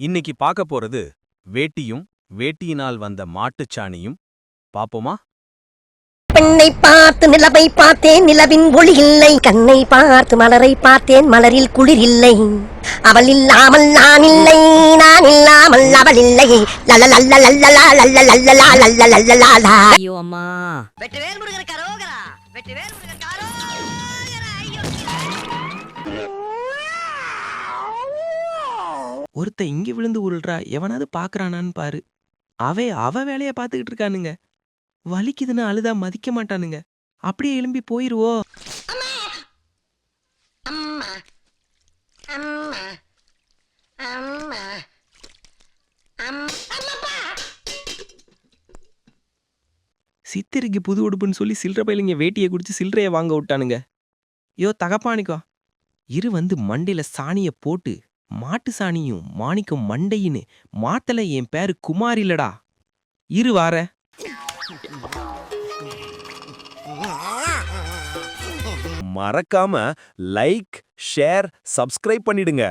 இன்னைக்கு பார்க்க போறது வேட்டியும் வேட்டியினால் வந்த மாட்டுச்சாணியும் பாப்போமா பெண்ணை பார்த்து நிலவை பார்த்தேன் நிலவின் ஒளி இல்லை கண்ணை பார்த்து மலரை பார்த்தேன் மலரில் குளிர் இல்லை அவள் இல்லாமல் நான் இல்லை நான் இல்லாமல் அவள் இல்லை ஐயோ அம்மா கரோகரா வெற்றிவேல் முருகன் ஒருத்த இங்க விழுந்து உருள்றா எவனாவது பாக்குறானான்னு பாரு. அவே அவ வேலைய பாத்துக்கிட்டு இருக்கானுங்க. வலிக்குதுன்னு அழுதா மதிக்க மாட்டானுங்க. அப்படியே எழும்பி போயிருவோ. சித்திரைக்கு புது உடுப்புன்னு சொல்லி சில்லற பயிலுங்க வேட்டியை குடிச்சு சில்லறைய வாங்க விட்டானுங்க. யோ தகப்பானிக்கோ இரு வந்து மண்டையில சாணிய போட்டு மாட்டு சாணியும் மாணிக்கம் மண்டையின்னு மாத்தல என் பேரு குமார் இல்லடா இரு வார. மறக்காம லைக் ஷேர் சப்ஸ்கிரைப் பண்ணிடுங்க.